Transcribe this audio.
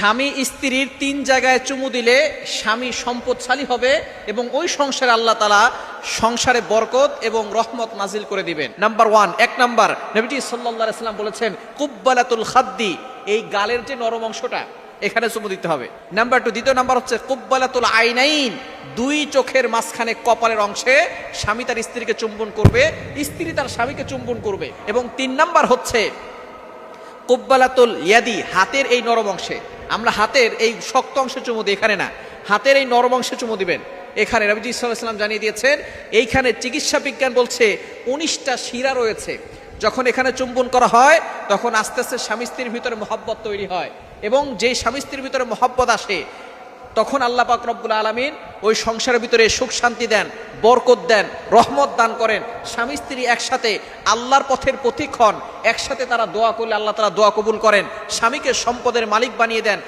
স্বামী স্ত্রীর তিন জায়গায় চুমু দিলে স্বামী সম্পদশালী হবে এবং ওই সংসারে আল্লাহ তালা সংসারে বরকত এবং রহমত নাজিল করে দিবেন। নাম্বার ওয়ান এক নাম্বার নবীজি সাল্লাহ সাল্লাম বলেছেন, কুব্বালাতুল খাদ্দি এই গালের যে নরম অংশটা, এখানে চুমু দিতে হবে। নাম্বার টু দ্বিতীয় নাম্বার হচ্ছে, কুব্বালাতুল আইনাইন দুই চোখের মাঝখানে কপালের অংশে স্বামী তার স্ত্রীকে চুম্বন করবে, স্ত্রী তার স্বামীকে চুম্বন করবে। এবং তিন নাম্বার হচ্ছে, কুব্বালাতুল ইয়াদি হাতের এই নরম অংশে। আমরা হাতের এই শক্ত অংশে চুমু দিই, এখানে না। হাতের এই নরম অংশে চুমু দিবেন। এখানে রবিজি ইসলাম জানিয়ে দিয়েছেন, এইখানে চিকিৎসা বিজ্ঞান বলছে উনিশটা শিরা রয়েছে। যখন এখানে চুম্বন করা হয়, তখন আস্তে আস্তে স্বামী স্ত্রীর ভিতরে মহব্বত তৈরি হয় এবং যে স্বামী স্ত্রীর ভিতরে মহব্বত আসে তখন আল্লাহ পাক রব্বুল আলমিন ওই সংসারের ভিতরে সুখ শান্তি দেন, বরকত দেন, রহমত দান করেন। স্বামী স্ত্রী একসাথে আল্লাহর পথের প্রতিক্ষণ, একসাথে তারা দোয়া করলে আল্লাহ তারা দোয়া কবুল করেন। স্বামীকে সম্পদের মালিক বানিয়ে দেন।